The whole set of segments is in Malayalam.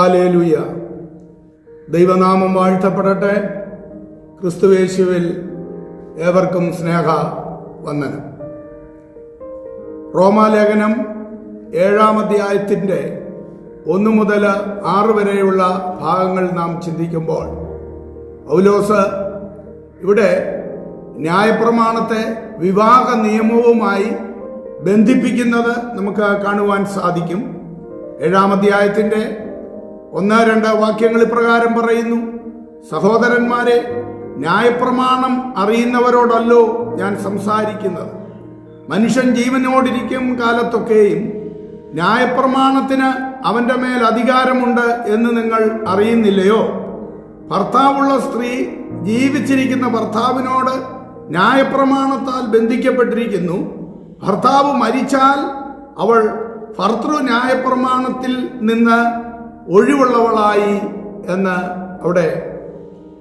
ഹാലേലുയ ദൈവനാമം വാഴ്ത്തപ്പെടട്ടെ. ക്രിസ്തുവേശുവിൽ ഏവർക്കും സ്നേഹ വന്ദനം. റോമാലേഖനം ഏഴാം അധ്യായത്തിന്റെ ഒന്ന് മുതൽ ആറ് വരെയുള്ള ഭാഗങ്ങൾ നാം ചിന്തിക്കുമ്പോൾ ഔലോസ് ഇവിടെ ന്യായപ്രമാണത്തെ വിവാഹ നിയമവുമായി ബന്ധിപ്പിക്കുന്നത് നമുക്ക് കാണുവാൻ സാധിക്കും. ഏഴാം അധ്യായത്തിന്റെ ഒന്ന് രണ്ടോ വാക്യങ്ങൾ ഇപ്രകാരം പറയുന്നു. സഹോദരന്മാരെ ന്യായപ്രമാണം അറിയുന്നവരോടല്ലോ ഞാൻ സംസാരിക്കുന്നത്. മനുഷ്യൻ ജീവനോടിരിക്കും കാലത്തൊക്കെയും ന്യായപ്രമാണത്തിന് അവന്റെ മേൽ അധികാരമുണ്ട് എന്ന് നിങ്ങൾ അറിയുന്നില്ലയോ? ഭർത്താവുള്ള സ്ത്രീ ജീവിച്ചിരിക്കുന്ന ഭർത്താവിനോട് ന്യായപ്രമാണത്താൽ ബന്ധിക്കപ്പെട്ടിരിക്കുന്നു. ഭർത്താവ് മരിച്ചാൽ അവൾ ഭർത്തൃ ന്യായപ്രമാണത്തിൽ നിന്ന് ഒഴിവുള്ളവളായി എന്ന് അവിടെ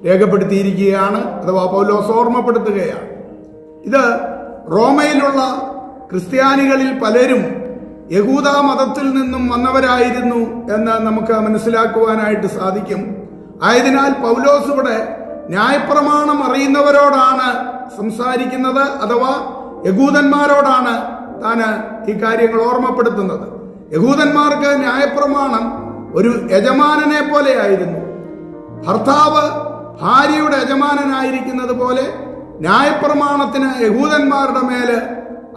രേഖപ്പെടുത്തിയിരിക്കുകയാണ് അഥവാ പൗലോസ് ഓർമ്മപ്പെടുത്തുകയാണ്. ഇത് റോമയിലുള്ള ക്രിസ്ത്യാനികളിൽ പലരും യഹൂദ മതത്തിൽ നിന്നും വന്നവരായിരുന്നു എന്ന് നമുക്ക് മനസ്സിലാക്കുവാനായിട്ട് സാധിക്കും. ആയതിനാൽ പൗലോസ് ഇവിടെ ന്യായപ്രമാണം അറിയുന്നവരോടാണ് സംസാരിക്കുന്നത് അഥവാ യഹൂദന്മാരോടാണ് താൻ ഈ കാര്യങ്ങൾ ഓർമ്മപ്പെടുത്തുന്നത്. യഹൂദന്മാർക്ക് ന്യായപ്രമാണം ഒരു യജമാനനെ പോലെയായിരുന്നു. ഭർത്താവ് ഭാര്യയുടെ യജമാനനായിരിക്കുന്നത് പോലെ ന്യായപ്രമാണത്തിന് യഹൂദന്മാരുടെ മേൽ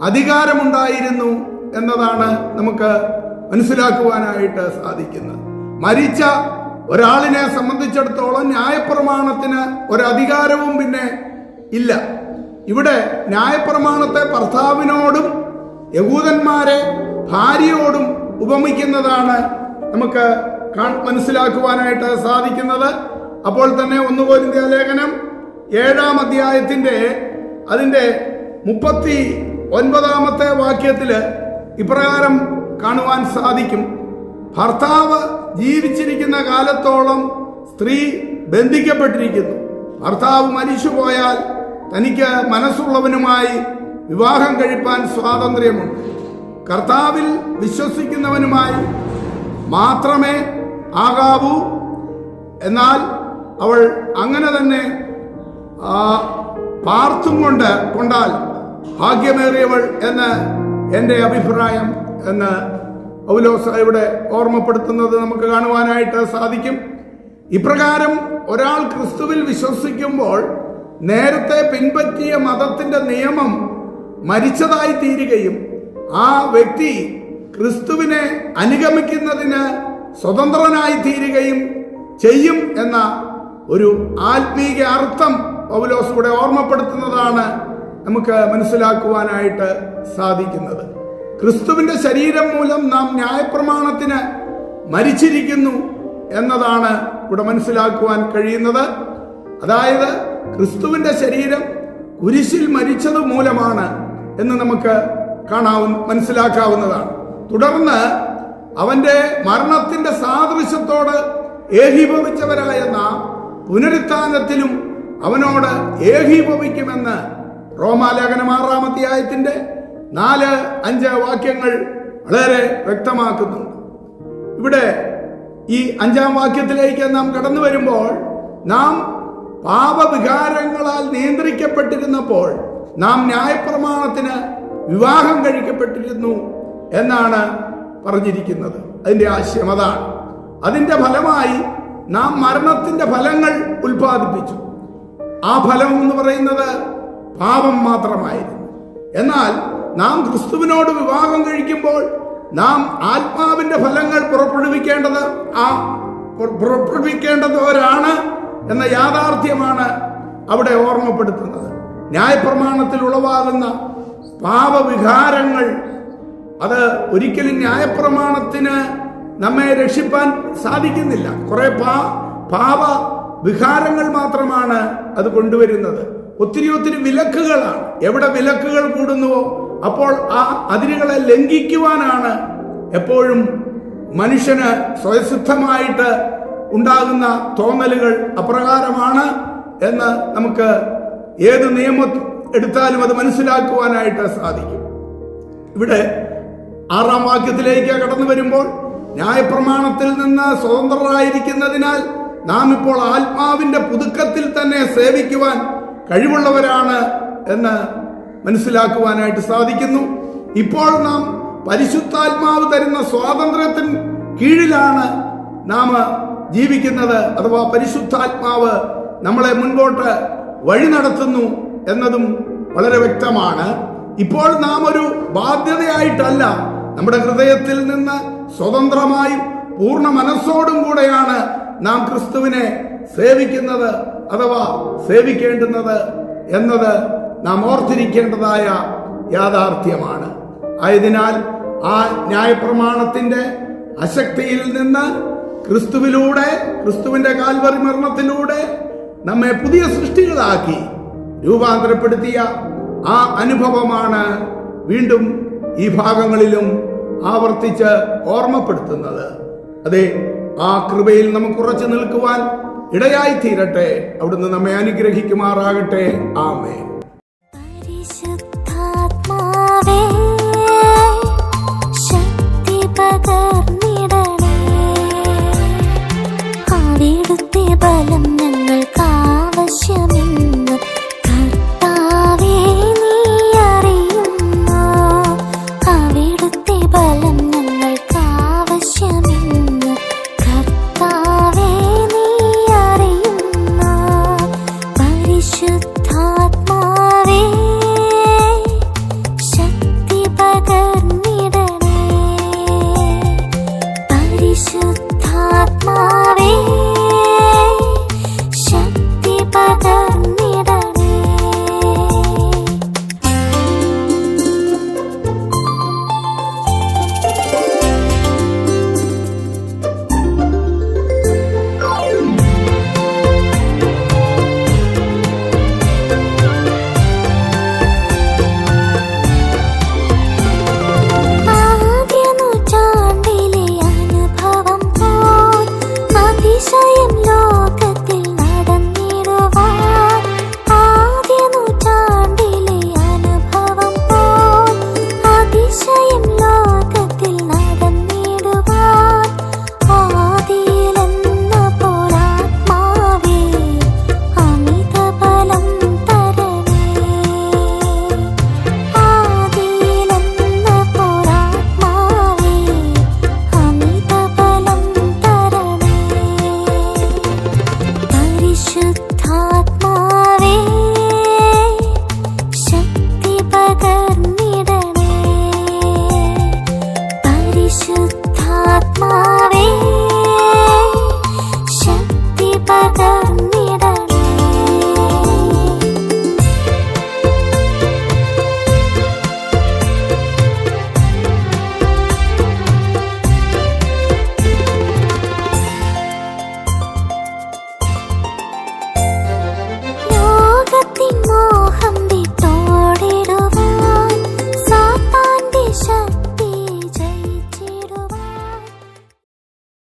അധികാരമുണ്ടായിരുന്നു എന്നതാണ് നമുക്ക് മനസ്സിലാക്കുവാനായിട്ട് സാധിക്കുന്നത്. മരിച്ച ഒരാളിനെ സംബന്ധിച്ചിടത്തോളം ന്യായപ്രമാണത്തിന് ഒരധികാരവും പിന്നെ ഇല്ല. ഇവിടെ ന്യായപ്രമാണത്തെ ഭർത്താവിനോടും യഹൂദന്മാരെ ഭാര്യയോടും ഉപമിക്കുന്നതാണ് നമുക്ക് മനസ്സിലാക്കുവാനായിട്ട് സാധിക്കുന്നത് അപ്പോൾ തന്നെ ഒന്നുപോലിന്റെ ലേഖനം ഏഴാം അധ്യായത്തിന്റെ അതിന്റെ മുപ്പത്തി ഒൻപതാമത്തെ വാക്യത്തിൽ ഇപ്രകാരം കാണുവാൻ സാധിക്കും. ഭർത്താവ് ജീവിച്ചിരിക്കുന്ന കാലത്തോളം സ്ത്രീ ബന്ധിക്കപ്പെട്ടിരിക്കുന്നു. ഭർത്താവ് മരിച്ചുപോയാൽ തനിക്ക് മനസ്സുള്ളവനുമായി വിവാഹം കഴിപ്പാൻ സ്വാതന്ത്ര്യമുണ്ട്. കർത്താവിൽ വിശ്വസിക്കുന്നവനുമായി മാത്രമേ ആകാവൂ. എന്നാൽ അവൾ അങ്ങനെ തന്നെ പാർത്തും കൊണ്ട് കൊണ്ടാൽ ഭാഗ്യമേറിയവൾ എന്ന് എന്റെ അഭിപ്രായം എന്ന് ഔലോസ ഇവിടെ ഓർമ്മപ്പെടുത്തുന്നത് നമുക്ക് കാണുവാനായിട്ട് സാധിക്കും. ഇപ്രകാരം ഒരാൾ ക്രിസ്തുവിൽ വിശ്വസിക്കുമ്പോൾ നേരത്തെ പിൻപറ്റിയ മതത്തിന്റെ നിയമം മരിച്ചതായി തീരുകയും ആ വ്യക്തി ക്രിസ്തുവിനെ അനുഗമിക്കുന്നതിന് സ്വതന്ത്രനായി തീരുകയും ചെയ്യും എന്ന ഒരു ആത്മീക അർത്ഥം പൗലോസ് ഇവിടെ ഓർമ്മപ്പെടുത്തുന്നതാണ് നമുക്ക് മനസ്സിലാക്കുവാനായിട്ട് സാധിക്കുന്നത്. ക്രിസ്തുവിന്റെ ശരീരം മൂലം നാം ന്യായപ്രമാണത്തിന് മരിച്ചിരിക്കുന്നു എന്നതാണ് ഇവിടെ മനസ്സിലാക്കുവാൻ കഴിയുന്നത്. അതായത് ക്രിസ്തുവിന്റെ ശരീരം കുരിശിൽ മരിച്ചത് മൂലമാണ് എന്ന് നമുക്ക് കാണാവുന്ന മനസ്സിലാക്കാവുന്നതാണ്. തുടർന്ന് അവന്റെ മരണത്തിന്റെ സാദൃശ്യത്തോട് ഏകീഭവിച്ചവരായ നാം പുനരുത്ഥാനത്തിലും അവനോട് ഏകീഭവിക്കുമെന്ന് റോമാലേഖനം ആറാമത്തെ അധ്യായത്തിന്റെ നാല് അഞ്ച് വാക്യങ്ങൾ വളരെ വ്യക്തമാക്കുന്നുണ്ട്. ഇവിടെ ഈ അഞ്ചാം വാക്യത്തിലേക്ക് നാം കടന്നു വരുമ്പോൾ നാം പാപവികാരങ്ങളാൽ നിയന്ത്രിക്കപ്പെട്ടിരുന്നപ്പോൾ നാം ന്യായപ്രമാണത്തിന് വിവാഹം കഴിക്കപ്പെട്ടിരുന്നു എന്നാണ് പറഞ്ഞിരിക്കുന്നത്. അതിന്റെ ആശയം അതാണ്. അതിന്റെ ഫലമായി നാം മരണത്തിന്റെ ഫലങ്ങൾ ഉൽപ്പാദിപ്പിച്ചു. ആ ഫലം എന്ന് പറയുന്നത് പാപം മാത്രമായിരുന്നു. എന്നാൽ നാം ക്രിസ്തുവിനോട് വിവാഹം കഴിക്കുമ്പോൾ നാം ആത്മാവിന്റെ ഫലങ്ങൾ പുറപ്പെടുവിക്കേണ്ടത് ആ പുറപ്പെടുവിക്കേണ്ടതോരാണ് എന്ന യാഥാർത്ഥ്യമാണ് അവിടെ ഓർമ്മപ്പെടുത്തുന്നത്. ന്യായപ്രമാണത്തിൽ ഉളവാകുന്ന പാപവികാരങ്ങൾ അത് ഒരിക്കലും ന്യായപ്രമാണത്തിന് നമ്മെ രക്ഷിപ്പാൻ സാധിക്കുന്നില്ല. കുറെ പാ പാവ വിഹാരങ്ങൾ മാത്രമാണ് അത് കൊണ്ടുവരുന്നത്. ഒത്തിരി ഒത്തിരി വിലക്കുകളാണ്. എവിടെ വിലക്കുകൾ കൂടുന്നുവോ അപ്പോൾ ആ അതിരുകളെ ലംഘിക്കുവാനാണ് എപ്പോഴും മനുഷ്യന് സ്വയസിദ്ധമായിട്ട് ഉണ്ടാകുന്ന തോന്നലുകൾ അപ്രകാരമാണ് എന്ന് നമുക്ക് ഏത് നിയമം എടുത്താലും അത് മനസ്സിലാക്കുവാനായിട്ട് സാധിക്കും. ഇവിടെ ആറാം വാക്യത്തിലേക്ക് കടന്നു വരുമ്പോൾ ന്യായപ്രമാണത്തിൽ നിന്ന് സ്വതന്ത്രരായിരിക്കുന്നതിനാൽ നാം ഇപ്പോൾ ആത്മാവിന്റെ പുതുക്കത്തിൽ തന്നെ സേവിക്കുവാൻ കഴിവുള്ളവരാണ് എന്ന് മനസ്സിലാക്കുവാനായിട്ട് സാധിക്കുന്നു. ഇപ്പോൾ നാം പരിശുദ്ധാത്മാവ് തരുന്ന സ്വാതന്ത്ര്യത്തിന് കീഴിലാണ് നാം ജീവിക്കുന്നത് അഥവാ പരിശുദ്ധാത്മാവ് നമ്മളെ മുൻപോട്ട് വഴി നടത്തുന്നു എന്നതും വളരെ വ്യക്തമാണ്. ഇപ്പോൾ നാം ഒരു ബാധ്യതയായിട്ടല്ല നമ്മുടെ ഹൃദയത്തിൽ നിന്ന് സ്വതന്ത്രമായും പൂർണ മനസ്സോടും കൂടെയാണ് നാം ക്രിസ്തുവിനെ സേവിക്കുന്നത് അഥവാ സേവിക്കേണ്ടുന്നത് എന്നത് നാം ഓർത്തിരിക്കേണ്ടതായ യാഥാർത്ഥ്യമാണ്. ആയതിനാൽ ആ ന്യായപ്രമാണത്തിന്റെ അശക്തിയിൽ നിന്ന് ക്രിസ്തുവിലൂടെ ക്രിസ്തുവിന്റെ കാൽവറി മരണത്തിലൂടെ നമ്മെ പുതിയ സൃഷ്ടികളാക്കി രൂപാന്തരപ്പെടുത്തിയ ആ അനുഭവമാണ് വീണ്ടും ഈ ഭാഗങ്ങളിലും ആവർത്തിച്ച് ഓർമ്മപ്പെടുത്തുന്നത്. അതെ ആ കൃപയിൽ നമുക്ക് ഉറച്ചു നിൽക്കുവാൻ ഇടയായി തീരട്ടെ. അവിടുന്ന് നമ്മെ അനുഗ്രഹിക്കുമാറാകട്ടെ. ആമേ ശക്തി